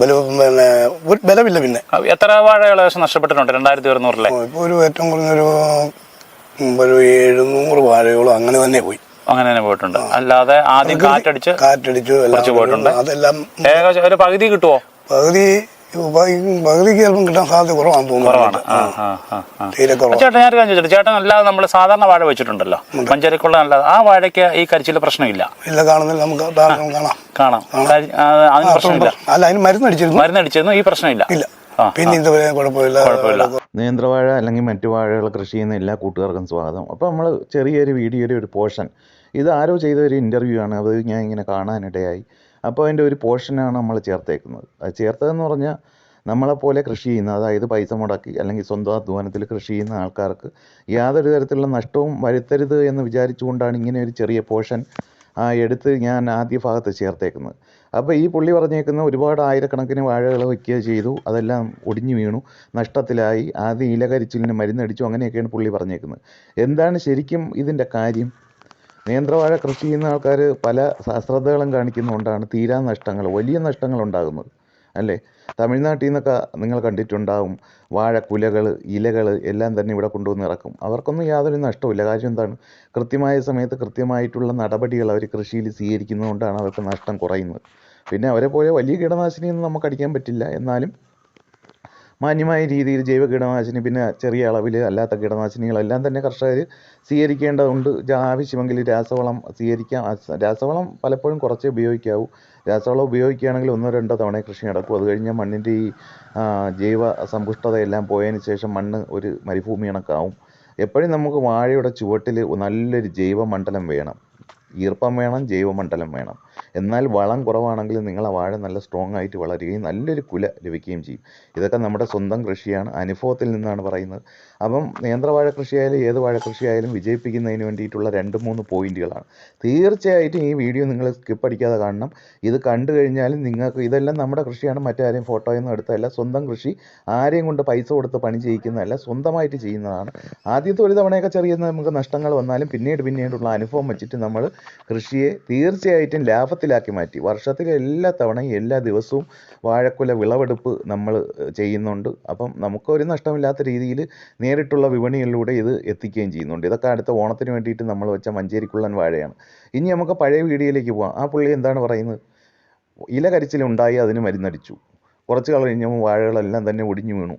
പിന്നെ ബലമില്ല പിന്നെ. എത്ര വാഴ ഏകദേശം നഷ്ടപ്പെട്ടിട്ടുണ്ട്? രണ്ടായിരത്തി ഒരുന്നൂറിലെ. ഒരു ഏറ്റവും കുറഞ്ഞൊരു ഒരു എഴുന്നൂറ് വാഴയോളം അങ്ങനെ തന്നെ പോയി. അങ്ങനെ തന്നെ പോയിട്ടുണ്ട്. അല്ലാതെ ആദ്യം കാറ്റടിച്ച് കാറ്റടിച്ചു കുറച്ച് പോയിട്ടുണ്ട്. അതെല്ലാം ഏകദേശം ഒരു പകുതി കിട്ടുമോ പകുതി- പകുതിക്ക് ചിലപ്പം കിട്ടാൻ സാധ്യത കുറവാണെന്ന് കുറവാണ്. തോന്നുന്നു ആ ആ ആ ആ. തീരെ കുറവാണ്. ചേട്ടൻ ഞാൻ ചോദിച്ചു കാര്യം ചോദിച്ചോട്ടെ? ചേട്ടൻ അല്ലാതെ നമ്മൾ സാധാരണ വാഴ വെച്ചിട്ടുണ്ടല്ലോ. പഞ്ചരക്കുള്ള അല്ലാതെ ആ വാഴയ്ക്ക് ഈ കരിച്ചിൽ പ്രശ്നമില്ല. ഇല്ല കാണുന്നില്ല. നമുക്ക് ധാരാളം കാണാം. കാണാം. കരി- ആ, അതിന് പ്രശ്നമില്ല. അല്ല അതിന് മരുന്ന് അടിച്ചിരുന്നു. മരുന്നടിച്ചൊന്നും ഈ പ്രശ്നമില്ല. ഇല്ല. ആ, പിന്നെ ഇതുവരെ കുഴപ്പമില്ല. കുഴപ്പമില്ല. നേന്ത്രവാഴ അല്ലെങ്കിൽ മറ്റു വാഴകൾ കൃഷി ചെയ്യുന്ന എല്ലാ കൂട്ടുകാർക്കും സ്വാഗതം. അപ്പോൾ നമ്മൾ ചെറിയൊരു വീഡിയോയുടെ ഒരു പോർഷൻ. ഇത് ആരോ ചെയ്ത ഒരു ഇന്റർവ്യൂ ആണ്. അത് ഞാൻ ഇങ്ങനെ കാണാനിടയായി. അപ്പോൾ അതിന്റെ ഒരു പോർഷനാണ് നമ്മൾ ചേർത്തേക്കുന്നത്. അത് ചേർത്തതെന്ന് പറഞ്ഞാൽ നമ്മളെപ്പോലെ കൃഷി ചെയ്യുന്ന അതായത് പൈസ മുടക്കി അല്ലെങ്കിൽ സ്വന്തം അധ്വാനത്തിൽ കൃഷി ചെയ്യുന്ന ആൾക്കാർക്ക് യാതൊരു തരത്തിലുള്ള നഷ്ടവും വരുത്തരുത് എന്ന് വിചാരിച്ചുകൊണ്ടാണ് ഇങ്ങനെ ഒരു ചെറിയ പോർഷൻ എടുത്ത് ഞാൻ ആദ്യ ഭാഗത്ത് ചേർത്തേക്കുന്നത്. അപ്പോൾ ഈ പുള്ളി പറഞ്ഞേക്കുന്ന ഒരുപാട് ആയിരക്കണക്കിന് വാഴകൾ വയ്ക്കുക ചെയ്തു. അതെല്ലാം ഒടിഞ്ഞു വീണു നഷ്ടത്തിലായി. ആദ്യം ഇലകരിച്ചിലിന് മരുന്നടിച്ചു അങ്ങനെയൊക്കെയാണ് പുള്ളി പറഞ്ഞേക്കുന്നത്. എന്താണ് ശരിക്കും ഇതിന്റെ കാര്യം? നേന്ത്രവാഴ കൃഷി ചെയ്യുന്ന ആൾക്കാർ പല അശ്രദ്ധകളും കാണിക്കുന്നതുകൊണ്ടാണ് തീരാ നഷ്ടങ്ങൾ വലിയ നഷ്ടങ്ങൾ ഉണ്ടാകുന്നത് അല്ലേ? തമിഴ്നാട്ടിൽ നിന്നൊക്കെ നിങ്ങൾ കണ്ടിട്ടുണ്ടാവും കുലകൾ ഇലകൾ എല്ലാം തന്നെ ഇവിടെ കൊണ്ടുവന്ന് ഇറക്കും. അവർക്കൊന്നും യാതൊരു നഷ്ടമില്ല കാര്യം എന്താണ്? കൃത്യമായ സമയത്ത് കൃത്യമായിട്ടുള്ള നടപടികൾ അവർ കൃഷിയിൽ സ്വീകരിക്കുന്നതുകൊണ്ടാണ് അവർക്ക് നഷ്ടം കുറയുന്നത്. പിന്നെ അവരെ പോലെ വലിയ കീടനാശിനിയൊന്നും നമുക്ക് അടിക്കാൻ പറ്റില്ല. എന്നാലും മാന്യമായ രീതിയിൽ ജൈവ കീടനാശിനി പിന്നെ ചെറിയ അളവിൽ അല്ലാത്ത കീടനാശിനികളെല്ലാം തന്നെ കർഷകർ സ്വീകരിക്കേണ്ടതുണ്ട്. ആവശ്യമെങ്കിൽ രാസവളം സ്വീകരിക്കാം. രാസവളം പലപ്പോഴും കുറച്ചേ ഉപയോഗിക്കാവൂ. രാസവളം ഉപയോഗിക്കുകയാണെങ്കിൽ ഒന്നോ രണ്ടോ തവണ കൃഷി നടക്കും. അത് കഴിഞ്ഞാൽ മണ്ണിന്റെ ഈ ജൈവ സമ്പുഷ്ടതയെല്ലാം പോയതിന് ശേഷം മണ്ണ് ഒരു മരുഭൂമി കണക്കാവും. എപ്പോഴും നമുക്ക് വാഴയുടെ ചുവട്ടിൽ നല്ലൊരു ജൈവമണ്ഡലം വേണം. ഈർപ്പം വേണം ജൈവമണ്ഡലം വേണം. എന്നാൽ വളം കുറവാണെങ്കിൽ ആ വാഴ നല്ല സ്ട്രോങ് ആയിട്ട് വളരുകയും നല്ലൊരു കുല ലഭിക്കുകയും ചെയ്യും. ഇതൊക്കെ നമ്മുടെ സ്വന്തം കൃഷിയാണ്. അനുഭവത്തിൽ നിന്നാണ് പറയുന്നത്. അപ്പം നേന്ത്രവാഴ കൃഷിയായാലും ഏത് വാഴ കൃഷിയായാലും വിജയിപ്പിക്കുന്നതിന് വേണ്ടിയിട്ടുള്ള രണ്ട് മൂന്ന് പോയിന്റുകളാണ്. തീർച്ചയായിട്ടും ഈ വീഡിയോ നിങ്ങൾ സ്കിപ്പ് അടിക്കാതെ കാണണം. ഇത് കണ്ടു കഴിഞ്ഞാലും നിങ്ങൾക്ക് ഇതെല്ലാം നമ്മുടെ കൃഷിയാണ്. മറ്റാരെയും ഫോട്ടോയൊന്നും എടുത്തതല്ല. സ്വന്തം കൃഷി. ആരെയും കൊണ്ട് പൈസ കൊടുത്ത് പണി ചെയ്യിക്കുന്നതല്ല. സ്വന്തമായിട്ട് ചെയ്യുന്നതാണ്. ആദ്യത്തെ ഒരു തവണയൊക്കെ ചെറിയ നമുക്ക് നഷ്ടങ്ങൾ വന്നാലും പിന്നീട് പിന്നീടുള്ള അനുഭവം വെച്ചിട്ട് നമ്മൾ കൃഷിയെ തീർച്ചയായിട്ടും ലാഭത്തിലാക്കി മാറ്റി. വർഷത്തിലെ എല്ലാ തവണയും എല്ലാ ദിവസവും വാഴക്കുല വിളവെടുപ്പ് നമ്മൾ ചെയ്യുന്നുണ്ട്. അപ്പം നമുക്കൊരു നഷ്ടമില്ലാത്ത രീതിയിൽ നേരിട്ടുള്ള വിപണികളിലൂടെ ഇത് എത്തിക്കുകയും ചെയ്യുന്നുണ്ട്. ഇതൊക്കെ അടുത്ത ഓണത്തിന് വേണ്ടിയിട്ട് നമ്മൾ വെച്ച മഞ്ചേരിക്കുള്ളൻ വാഴയാണ്. ഇനി നമുക്ക് പഴയ വീഡിയോയിലേക്ക് പോകാം ആ പുള്ളി എന്താണ് പറയുന്നത്? ഇല കരിച്ചിലുണ്ടായി അതിന് മരുന്നടിച്ചു. കുറച്ച് കഴിഞ്ഞപ്പോൾ വാഴകളെല്ലാം തന്നെ ഒടിഞ്ഞു വീണു.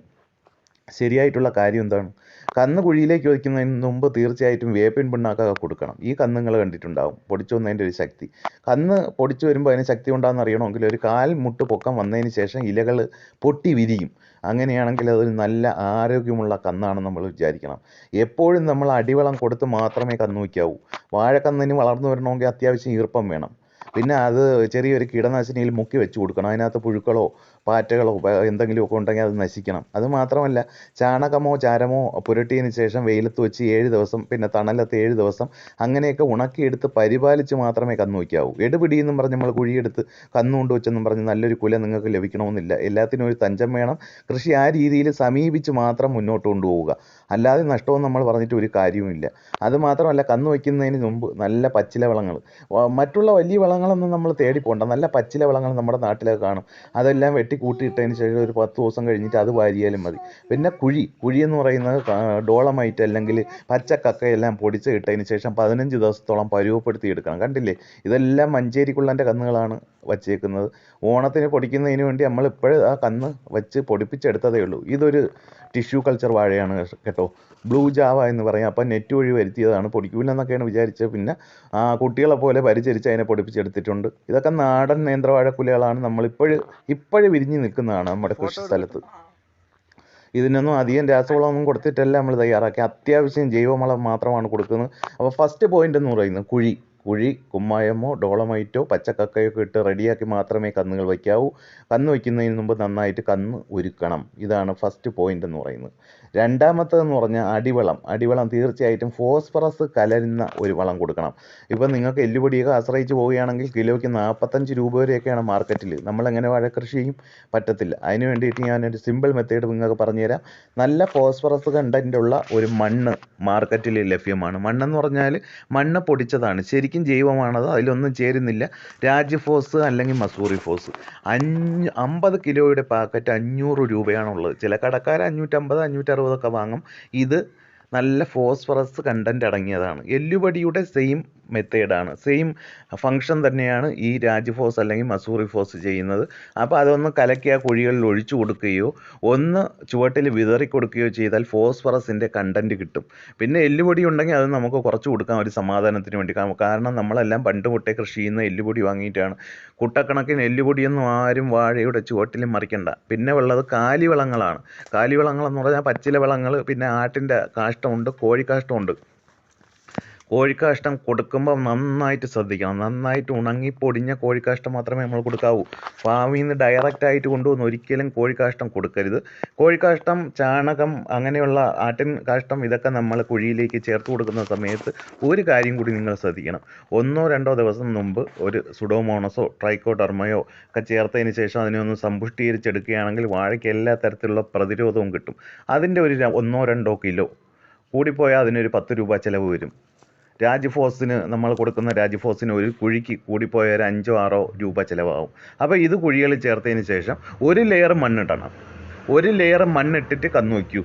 ശരിയായിട്ടുള്ള കാര്യം എന്താണ്? കന്ന് കുഴിയിലേക്ക് വയ്ക്കുന്നതിന് മുമ്പ് തീർച്ചയായിട്ടും വേപ്പിൻ പിണ്ണാക്കൊക്കെ കൊടുക്കണം. ഈ കന്ന് നിങ്ങൾ കണ്ടിട്ടുണ്ടാവും. പൊടിച്ചു വന്നതിന്റെ ഒരു ശക്തി. കന്ന് പൊടിച്ചു വരുമ്പോൾ അതിന് ശക്തി ഉണ്ടാകുന്ന അറിയണമെങ്കിൽ ഒരു കാൽ മുട്ട് പൊക്കം വന്നതിന് ശേഷം ഇലകൾ പൊട്ടി വിരിയും. അങ്ങനെയാണെങ്കിൽ അതൊരു നല്ല ആരോഗ്യമുള്ള കന്നാണ് നമ്മൾ വിചാരിക്കണം. എപ്പോഴും നമ്മൾ അടിവളം കൊടുത്ത് മാത്രമേ കന്ന് വയ്ക്കാവൂ. വാഴക്കന്നിന് വളർന്നു വരണമെങ്കിൽ അത്യാവശ്യം ഈർപ്പം വേണം. പിന്നെ അത് ചെറിയൊരു കീടനാശിനിയിൽ മുക്കി വെച്ച് കൊടുക്കണം. അതിനകത്ത് പുഴുക്കളോ പാറ്റകളോ എന്തെങ്കിലും എന്തെങ്കിലുമൊക്കെ ഉണ്ടെങ്കിൽ അത് നശിക്കണം. അത് മാത്രമല്ല ചാണകമോ ചാരമോ പുരട്ടിയതിന് ശേഷം വെയിലത്ത് വെച്ച് ഏഴ് ദിവസം പിന്നെ തണലത്ത് ഏഴ് ദിവസം അങ്ങനെയൊക്കെ ഉണക്കിയെടുത്ത് പരിപാലിച്ച് മാത്രമേ കന്ന് വയ്ക്കാവൂ. എടുപിടി എന്നും പറഞ്ഞ് നമ്മൾ കുഴിയെടുത്ത് കന്ന് കൊണ്ട് വെച്ചെന്നും പറഞ്ഞ് നല്ലൊരു കുല നിങ്ങൾക്ക് ലഭിക്കണമെന്നില്ല. എല്ലാത്തിനും ഒരു തഞ്ചം വേണം. കൃഷി ആ രീതിയിൽ സമീപിച്ച് മാത്രം മുന്നോട്ട് കൊണ്ടുപോവുക. അല്ലാതെ നഷ്ടവും നമ്മൾ പറഞ്ഞിട്ട് ഒരു കാര്യവുമില്ല. അത് മാത്രമല്ല കന്ന് വയ്ക്കുന്നതിന് മുമ്പ് നല്ല പച്ചില വളങ്ങൾ. മറ്റുള്ള വലിയ വളങ്ങളൊന്നും നമ്മൾ തേടി പോകണ്ട നല്ല പച്ചില വളങ്ങൾ നമ്മുടെ നാട്ടിലൊക്കെ കാണും. അതെല്ലാം വെട്ടി കൂട്ടിയിട്ടതിന് ശേഷം ഒരു പത്ത് ദിവസം കഴിഞ്ഞിട്ട് അത് വാരിയാലും മതി. പിന്നെ കുഴി. കുഴി എന്ന് പറയുന്നത് ഡോളമായിട്ട് അല്ലെങ്കിൽ പച്ചക്കക്കയെല്ലാം പൊടിച്ച് ഇട്ടതിന് ശേഷം പതിനഞ്ച് ദിവസത്തോളം പരുവപ്പെടുത്തി എടുക്കണം. കണ്ടില്ലേ? ഇതെല്ലാം മഞ്ചേരിക്കുള്ളന്റെ കന്നുകളാണ് വച്ചേക്കുന്നത്. ഓണത്തിന് പൊടിക്കുന്നതിന് വേണ്ടി നമ്മൾ ഇപ്പോഴും ആ കന്ന് വെച്ച് പൊടിപ്പിച്ചെടുത്തതേ ഉള്ളൂ. ഇതൊരു ടിഷ്യൂ കൾച്ചർ വാഴയാണ് കേട്ടോ. ബ്ലൂ ജാവ എന്ന് പറയും. അപ്പം നെറ്റ് വഴി വരുത്തിയതാണ് പൊടിക്കൂലെന്നൊക്കെയാണ് വിചാരിച്ചത്. പിന്നെ ആ കുട്ടികളെ പോലെ പരിചരിച്ച് അതിനെ പൊടിപ്പിച്ചെടുത്തിട്ടുണ്ട്. ഇതൊക്കെ നാടൻ നേന്ത്രവാഴ നേന്ത്രവാഴക്കുലകളാണ് നമ്മളിപ്പോഴും ഇപ്പോഴും വിരിഞ്ഞു നിൽക്കുന്നതാണ് നമ്മുടെ കൃഷി സ്ഥലത്ത്. ഇതിനൊന്നും അധികം രാസവളമൊന്നും കൊടുത്തിട്ടല്ല നമ്മൾ തയ്യാറാക്കി അത്യാവശ്യം ജൈവവളം മാത്രമാണ് കൊടുക്കുന്നത്. അപ്പോൾ ഫസ്റ്റ് പോയിന്റ് എന്ന് പറയുന്നത് കുഴി. കുഴി കുമ്മായമോ ഡോളമൈറ്റോ പച്ചക്കക്കയോ ഒക്കെ ഇട്ട് റെഡിയാക്കി മാത്രമേ കന്നുകൾ വയ്ക്കാവൂ. കന്ന് വയ്ക്കുന്നതിന് മുമ്പ് നന്നായിട്ട് കന്ന് ഒരുക്കണം. ഇതാണ് ഫസ്റ്റ് പോയിന്റ് എന്ന് പറയുന്നത്. രണ്ടാമത്തേതെന്ന് പറഞ്ഞാൽ അടിവളം. അടിവളം തീർച്ചയായിട്ടും ഫോസ്ഫറസ് കലരുന്ന ഒരു വളം കൊടുക്കണം. ഇപ്പം നിങ്ങൾക്ക് എല്ലുപൊടിയൊക്കെ ആശ്രയിച്ച് പോവുകയാണെങ്കിൽ കിലോയ്ക്ക് നാൽപ്പത്തഞ്ച് രൂപ വരെയൊക്കെയാണ് മാർക്കറ്റിൽ നമ്മളെങ്ങനെ വാഴക്കൃഷി ചെയ്യും പറ്റത്തില്ല. അതിന് വേണ്ടിയിട്ട് ഞാനൊരു സിമ്പിൾ മെത്തേഡ് നിങ്ങൾക്ക് പറഞ്ഞുതരാം. നല്ല ഫോസ്ഫറസ് കണ്ടന്റുള്ള ഒരു മണ്ണ് മാർക്കറ്റിൽ ലഭ്യമാണ്. മണ്ണെന്ന് പറഞ്ഞാൽ മണ്ണ് പൊടിച്ചതാണ്. ശരിക്കും ജൈവമാണത്. അതിലൊന്നും ചേരുന്നില്ല. രാജ്യഫോസ് അല്ലെങ്കിൽ മസൂറി ഫോസ് അഞ്ഞ് അമ്പത് കിലോയുടെ പാക്കറ്റ് അഞ്ഞൂറ് രൂപയാണുള്ളത്. ചില കടക്കാർ അഞ്ഞൂറ്റമ്പത് അഞ്ഞൂറ്ററുപതൊക്കെ വാങ്ങും. ഇത് നല്ല ഫോസ്ഫറസ് കണ്ടന്റ് അടങ്ങിയതാണ്. എല്ലുപടിയുടെ സെയിം മെത്തേഡാണ് സെയിം ഫങ്ഷൻ തന്നെയാണ് ഈ രാജ്ഫോസ് അല്ലെങ്കിൽ മസൂറി ഫോസ് ചെയ്യുന്നത്. അപ്പോൾ അതൊന്ന് കലക്കി ആ കുഴികളിൽ ഒഴിച്ചു കൊടുക്കുകയോ ഒന്ന് ചുവട്ടിൽ വിതറി കൊടുക്കുകയോ ചെയ്താൽ ഫോസ്ഫറസിന്റെ കണ്ടന്റ് കിട്ടും. പിന്നെ എല്ലുപൊടി ഉണ്ടെങ്കിൽ അത് നമുക്ക് കുറച്ച് കൊടുക്കാം ഒരു സമാധാനത്തിന് വേണ്ടി. കാരണം നമ്മളെല്ലാം പണ്ട് മുട്ടേ കൃഷി ചെയ്യുന്ന എല്ലുപൊടി വാങ്ങിയിട്ടാണ്. കുട്ടക്കണക്കിന് എല്ലുപൊടിയൊന്നും ആരും വാഴയുടെ ചുവട്ടിൽ മറിക്കണ്ട. പിന്നെ ഉള്ളത് കാലിവളങ്ങളാണ്. കാലിവളങ്ങളെന്ന് പറഞ്ഞാൽ പച്ചില വളങ്ങൾ പിന്നെ ആട്ടിന്റെ കാഷ്ടമുണ്ട് കോഴിക്കാഷ്ടമുണ്ട്. കോഴിക്കാഷ്ടം കൊടുക്കുമ്പോൾ നന്നായിട്ട് ശ്രദ്ധിക്കണം. നന്നായിട്ട് ഉണങ്ങി പൊടിഞ്ഞ കോഴിക്കാഷ്ടം മാത്രമേ നമ്മൾ കൊടുക്കാവൂ. ഫാമിൽ നിന്ന് ഡയറക്റ്റ് ആയിട്ട് കൊണ്ടുവന്ന് ഒരിക്കലും കോഴിക്കാഷ്ടം കൊടുക്കരുത്. കോഴിക്കാഷ്ടം ചാണകം അങ്ങനെയുള്ള ആട്ടിൻ കാഷ്ടം ഇതൊക്കെ നമ്മൾ കുഴിയിലേക്ക് ചേർത്ത് കൊടുക്കുന്ന സമയത്ത് ഒരു കാര്യം കൂടി നിങ്ങൾ ശ്രദ്ധിക്കണം. ഒന്നോ രണ്ടോ ദിവസം മുമ്പ് ഒരു സുഡോമോണസോ ട്രൈക്കോഡർമയോ ഒക്കെ ചേർത്തതിന് ശേഷം അതിനെ ഒന്ന് സമ്പുഷ്ടീകരിച്ചെടുക്കുകയാണെങ്കിൽ വാഴയ്ക്ക് എല്ലാ തരത്തിലുള്ള പ്രതിരോധവും കിട്ടും. അതിന്റെ ഒരു ഒന്നോ രണ്ടോ കിലോ കൂടിപ്പോയാൽ അതിനൊരു പത്ത് രൂപ ചിലവ് വരും. രാജ്ഫോസിന് നമ്മൾ കൊടുക്കുന്ന രാജ്ഫോസിന് ഒരു കുഴിക്ക് കൂടിപ്പോയ ഒരു അഞ്ചോ ആറോ രൂപ ചിലവാകും. അപ്പോൾ ഇത് കുഴികൾ ചേർത്തതിന് ശേഷം ഒരു ലെയർ മണ്ണിടണം. ഒരു ലെയർ മണ്ണിട്ടിട്ട് കന്ന് വയ്ക്കൂ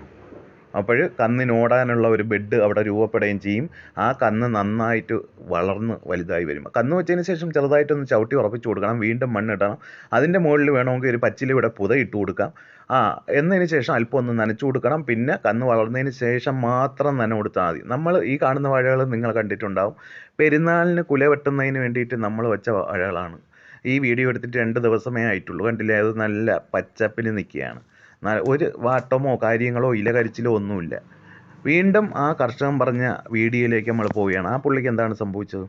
അപ്പോൾ കന്നിനോടാനുള്ള ഒരു ബെഡ് അവിടെ രൂപപ്പെടുകയും ചെയ്യും. ആ കന്ന് നന്നായിട്ട് വളർന്ന് വലുതായി വരും. കന്ന് വെച്ചതിന് ശേഷം ചെറുതായിട്ടൊന്ന് ചവിട്ടി ഉറപ്പിച്ച് കൊടുക്കണം. വീണ്ടും മണ്ണിടണം അതിന്റെ മുകളിൽ വേണമെങ്കിൽ ഒരു പച്ചിലിവിടെ പുത ഇട്ട് കൊടുക്കാം. ആ എന്നതിന് ശേഷം അല്പം ഒന്ന് നനച്ചു കൊടുക്കണം. പിന്നെ കന്ന് വളർന്നതിന് ശേഷം മാത്രം നന കൊടുത്താൽ മതി. നമ്മൾ ഈ കാണുന്ന വാഴകൾ നിങ്ങൾ കണ്ടിട്ടുണ്ടാവും. പെരുന്നാളിന് കുല വെട്ടുന്നതിന് വേണ്ടിയിട്ട് നമ്മൾ വെച്ച വാഴകളാണ്. ഈ വീഡിയോ എടുത്തിട്ട് രണ്ട് ദിവസമേ ആയിട്ടുള്ളൂ. കണ്ടില്ലേ? അത് നല്ല പച്ചപ്പിൽ നിൽക്കുകയാണ്. ഒരു വാട്ടമോ കാര്യങ്ങളോ ഇല കരിച്ചിലോ ഒന്നുമില്ല. വീണ്ടും ആ കർഷകൻ പറഞ്ഞ വീഡിയോയിലേക്ക് നമ്മൾ പോവുകയാണ്. ആ പുള്ളിക്ക് എന്താണ് സംഭവിച്ചത്?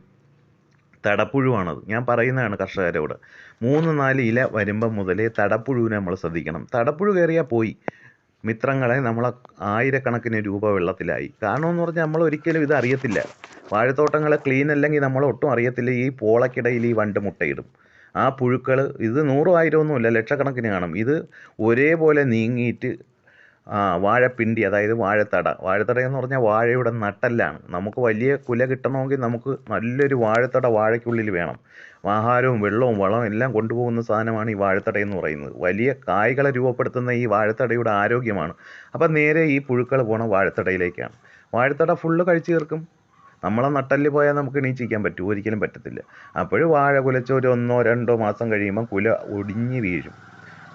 തടപ്പുഴുവാണത്. ഞാൻ പറയുന്നതാണ് കർഷകരോട്. മൂന്ന് നാല് ഇല വരുമ്പം മുതലേ തടപ്പുഴുവിനെ നമ്മൾ ശ്രദ്ധിക്കണം. തടപ്പുഴു കയറിയാൽ പോയി. മിത്രങ്ങളെ നമ്മൾ ആയിരക്കണക്കിന് രൂപ വെള്ളത്തിലായി. കാരണം എന്ന് പറഞ്ഞാൽ നമ്മൾ ഒരിക്കലും ഇത് അറിയത്തില്ല. വാഴത്തോട്ടങ്ങളെ ക്ലീൻ അല്ലെങ്കിൽ നമ്മൾ ഒട്ടും അറിയത്തില്ല. ഈ പോളക്കിടയിൽ ഈ വണ്ട് മുട്ടയിടും. ആ പുഴുക്കൾ ഇത് നൂറും ആയിരം ഒന്നുമില്ല ലക്ഷക്കണക്കിന് കാണും. ഇത് ഒരേപോലെ നീങ്ങിയിട്ട് വാഴപ്പിണ്ടി അതായത് വാഴത്തട. വാഴത്തട എന്ന് പറഞ്ഞാൽ വാഴയുടെ നട്ടെല്ലാണ്. നമുക്ക് വലിയ കുല കിട്ടണമെങ്കിൽ നമുക്ക് നല്ലൊരു വാഴത്തട വാഴയ്ക്കുള്ളിൽ വേണം. ആഹാരവും വെള്ളവും വളവും എല്ലാം കൊണ്ടുപോകുന്ന സാധനമാണ് ഈ വാഴത്തട എന്ന് പറയുന്നത്. വലിയ കായ്കളെ രൂപപ്പെടുത്തുന്ന ഈ വാഴത്തടയുടെ ആരോഗ്യമാണ്. അപ്പം നേരെ ഈ പുഴുക്കൾ പോണ വാഴത്തടയിലേക്കാണ്. വാഴത്തട ഫുള്ള് കഴിച്ചു തീർക്കും. നമ്മളെ നട്ടൽ പോയാൽ നമുക്ക് എണീച്ചിരിക്കാൻ പറ്റുമോ ഒരിക്കലും പറ്റത്തില്ല. അപ്പോഴും വാഴ കുലച്ച് ഒരു ഒന്നോ രണ്ടോ മാസം കഴിയുമ്പോൾ കുല ഒടിഞ്ഞു വീഴും.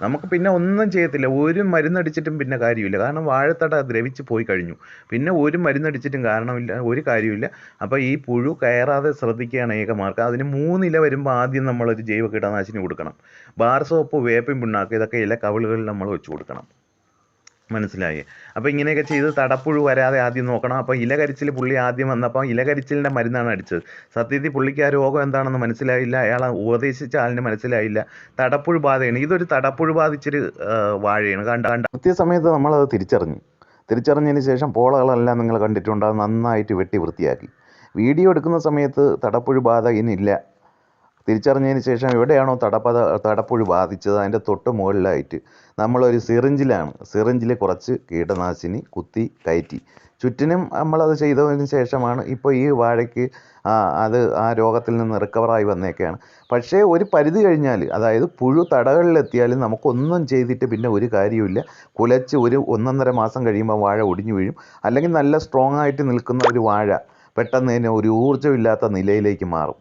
നമുക്ക് പിന്നെ ഒന്നും ചെയ്യത്തില്ല. ഒരു മരുന്നടിച്ചിട്ടും പിന്നെ കാര്യമില്ല. കാരണം വാഴത്തട ദ്രവിച്ച് പോയി കഴിഞ്ഞു. പിന്നെ ഒരു മരുന്നടിച്ചിട്ടും കാരണമില്ല ഒരു കാര്യമില്ല. അപ്പോൾ ഈ പുഴു കയറാതെ ശ്രദ്ധിക്കുകയാണ് ഏക മാർഗം അതിന് മൂന്നില വരുമ്പോൾ ആദ്യം നമ്മളൊരു ജൈവ കീടനാശിനി കൊടുക്കണം. ബാർ സോപ്പ് വേപ്പിൻ പിണ്ണാക്ക് ഇതൊക്കെ ഇല കവിളുകളിൽ നമ്മൾ വെച്ച് കൊടുക്കണം. മനസ്സിലായി. അപ്പോൾ ഇങ്ങനെയൊക്കെ ചെയ്ത് തടപ്പുഴു വരാതെ ആദ്യം നോക്കണം. അപ്പോൾ ഇലകരിച്ചിൽ പുള്ളി ആദ്യം വന്നപ്പോൾ ഇലകരിച്ചിലിന്റെ മരുന്നാണ് അടിച്ചത്. സത്യത്തിൽ പുള്ളിക്ക് ആ രോഗം എന്താണെന്ന് മനസ്സിലായില്ല. അയാൾ ഉപദേശിച്ച ആളിന് മനസ്സിലായില്ല. തടപ്പുഴു ബാധയാണ്. ഇതൊരു തടപ്പുഴു ബാധിച്ചൊരു വാഴയാണ്. കണ്ട കണ്ട. കൃത്യസമയത്ത് നമ്മളത് തിരിച്ചറിഞ്ഞു. തിരിച്ചറിഞ്ഞതിന് ശേഷം പോളകളെല്ലാം നിങ്ങൾ കണ്ടിട്ടുണ്ട്. അത് നന്നായിട്ട് വെട്ടി വൃത്തിയാക്കി. വീഡിയോ എടുക്കുന്ന സമയത്ത് തടപ്പുഴു ബാധ ഇനിയില്ല. തിരിച്ചറിഞ്ഞതിന് ശേഷം എവിടെയാണോ തടപ്പത തടപ്പുഴു ബാധിച്ചത് അതിന്റെ തൊട്ട് മുകളിലായിട്ട് നമ്മളൊരു സിറിഞ്ചിലാണ്. സിറിഞ്ചിൽ കുറച്ച് കീടനാശിനി കുത്തി കയറ്റി. ചുറ്റിനും നമ്മളത് ചെയ്തതിന് ശേഷമാണ് ഇപ്പോൾ ഈ വാഴയ്ക്ക് അത് ആ രോഗത്തിൽ നിന്ന് റിക്കവറായി വന്നേക്കാണ്. പക്ഷേ ഒരു പരിധി കഴിഞ്ഞാൽ അതായത് പുഴു തടകളിലെത്തിയാലും നമുക്കൊന്നും ചെയ്തിട്ട് പിന്നെ ഒരു കാര്യമില്ല കുലച്ച് ഒരു ഒന്നൊന്നര മാസം കഴിയുമ്പോൾ വാഴ ഒടിഞ്ഞു വീഴും. അല്ലെങ്കിൽ നല്ല സ്ട്രോങ് ആയിട്ട് നിൽക്കുന്ന ഒരു വാഴ പെട്ടെന്ന് തന്നെ ഒരു ഊർജമില്ലാത്ത നിലയിലേക്ക് മാറും.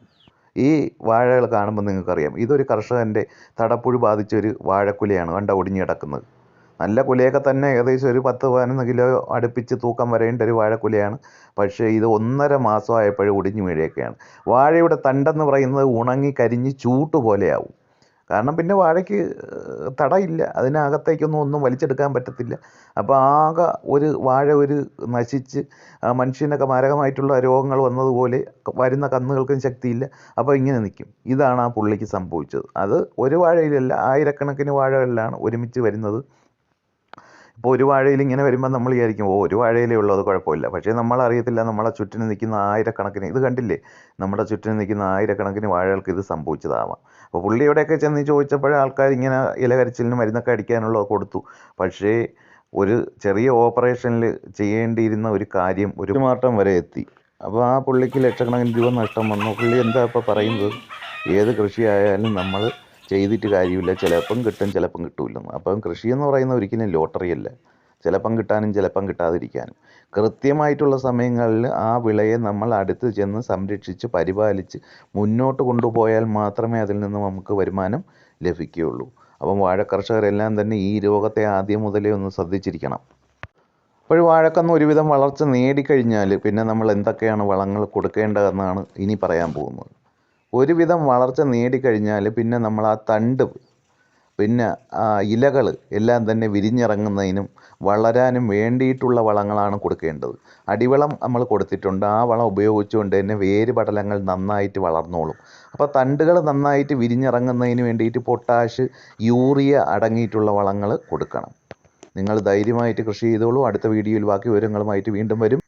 ഈ വാഴകൾ കാണുമ്പോൾ നിങ്ങൾക്കറിയാം. ഇതൊരു കർഷകന്റെ തടപ്പുഴു ബാധിച്ച ഒരു വാഴക്കുലയാണ് കണ്ട ഒടിഞ്ഞു കിടക്കുന്നത്. നല്ല കുലയൊക്കെ തന്നെ ഏകദേശം ഒരു പത്ത് പതിനൊന്ന് കിലോ അടുപ്പിച്ച് തൂക്കം വരേണ്ട ഒരു വാഴക്കുലയാണ്. പക്ഷേ ഇത് ഒന്നര മാസമായപ്പോഴും ഒടിഞ്ഞു വീഴുകയൊക്കെയാണ് വാഴയുടെ തണ്ടെന്ന് പറയുന്നത് ഉണങ്ങി കരിഞ്ഞ് ചൂട്ട് പോലെയാവും കാരണം പിന്നെ വാഴയ്ക്ക് തടയില്ല. അതിനകത്തേക്കൊന്നും ഒന്നും വലിച്ചെടുക്കാൻ പറ്റത്തില്ല. അപ്പോൾ ആകെ ഒരു വാഴ ഒരു നശിച്ച് മനുഷ്യനൊക്കെ മാരകമായിട്ടുള്ള രോഗങ്ങൾ വന്നതുപോലെ വരുന്ന കന്നുകൾക്കും ശക്തിയില്ല. അപ്പോൾ ഇങ്ങനെ നിൽക്കും ഇതാണ് ആ പുള്ളിക്ക് സംഭവിച്ചത്. അത് ഒരു വാഴയിലല്ല ആയിരക്കണക്കിന് വാഴകളിലാണ് ഒരുമിച്ച് വരുന്നത്. ഇപ്പോൾ ഒരു വാഴയിൽ ഇങ്ങനെ വരുമ്പോൾ നമ്മൾ വിചാരിക്കും ഓ ഒരു വാഴയിലേ ഉള്ളൂ അത് കുഴപ്പമില്ല. പക്ഷേ നമ്മൾ അറിയത്തില്ല നമ്മളെ ചുറ്റിന് നിൽക്കുന്ന ആയിരക്കണക്കിന് ഇത് കണ്ടില്ലേ? നമ്മുടെ ചുറ്റിന് നിൽക്കുന്ന ആയിരക്കണക്കിന് വാഴകൾക്ക് ഇത് സംഭവിച്ചതാവാം. അപ്പോൾ പുള്ളി എവിടെയൊക്കെ ചെന്ന് ചോദിച്ചപ്പോഴേ ആൾക്കാർ ഇങ്ങനെ ഇല കരിച്ചിലിന് മരുന്നൊക്കെ അടിക്കാനുള്ളത് കൊടുത്തു. പക്ഷേ ഒരു ചെറിയ ഓപ്പറേഷനിൽ ചെയ്യേണ്ടിയിരുന്ന ഒരു കാര്യം ഒരു മാറ്റം വരെ എത്തി. അപ്പോൾ ആ പുള്ളിക്ക് ലക്ഷക്കണക്കിന് രൂപ നഷ്ടം വന്നു. പുള്ളി എന്താ ഇപ്പോൾ പറയുന്നത്? ഏത് കൃഷിയായാലും നമ്മൾ ചെയ്തിട്ട് കാര്യമില്ല. ചിലപ്പം കിട്ടും ചിലപ്പം കിട്ടൂലെന്ന്. അപ്പം കൃഷി എന്ന് പറയുന്നത് ഒരിക്കലും ലോട്ടറി അല്ല. ചിലപ്പം കിട്ടാനും ചിലപ്പം കിട്ടാതിരിക്കാനും. കൃത്യമായിട്ടുള്ള സമയങ്ങളിൽ ആ വിളയെ നമ്മൾ അടുത്ത് ചെന്ന് സംരക്ഷിച്ച് പരിപാലിച്ച് മുന്നോട്ട് കൊണ്ടുപോയാൽ മാത്രമേ അതിൽ നിന്ന് നമുക്ക് വരുമാനം ലഭിക്കുകയുള്ളൂ. അപ്പം വാഴ കർഷകരെല്ലാം തന്നെ ഈ രോഗത്തെ ആദ്യം മുതലേ ഒന്ന് ശ്രദ്ധിച്ചിരിക്കണം. അപ്പോൾ വാഴക്കന്ന് ഒരുവിധം വളർച്ച നേടിക്കഴിഞ്ഞാൽ പിന്നെ നമ്മൾ എന്തൊക്കെയാണ് വളങ്ങൾ കൊടുക്കേണ്ടതെന്നാണ് ഇനി പറയാൻ പോകുന്നത്. ഒരുവിധം വളർച്ച നേടിക്കഴിഞ്ഞാൽ പിന്നെ നമ്മൾ ആ തണ്ട് പിന്നെ ആ ഇലകൾ എല്ലാം തന്നെ വിരിഞ്ഞിറങ്ങുന്നതിനും വളരാനും വേണ്ടിയിട്ടുള്ള വളങ്ങളാണ് കൊടുക്കേണ്ടത്. അടിവളം നമ്മൾ കൊടുത്തിട്ടുണ്ട്. ആ വളം ഉപയോഗിച്ചുകൊണ്ട് തന്നെ വേര് പടലങ്ങൾ നന്നായിട്ട് വളർന്നോളും. അപ്പോൾ തണ്ടുകൾ നന്നായിട്ട് വിരിഞ്ഞിറങ്ങുന്നതിന് വേണ്ടിയിട്ട് പൊട്ടാഷ് യൂറിയ അടങ്ങിയിട്ടുള്ള വളങ്ങൾ കൊടുക്കണം. നിങ്ങൾ ധൈര്യമായിട്ട് കൃഷി ചെയ്തോളൂ. അടുത്ത വീഡിയോയിൽ ബാക്കി വിവരങ്ങളുമായിട്ട് വീണ്ടും വരും.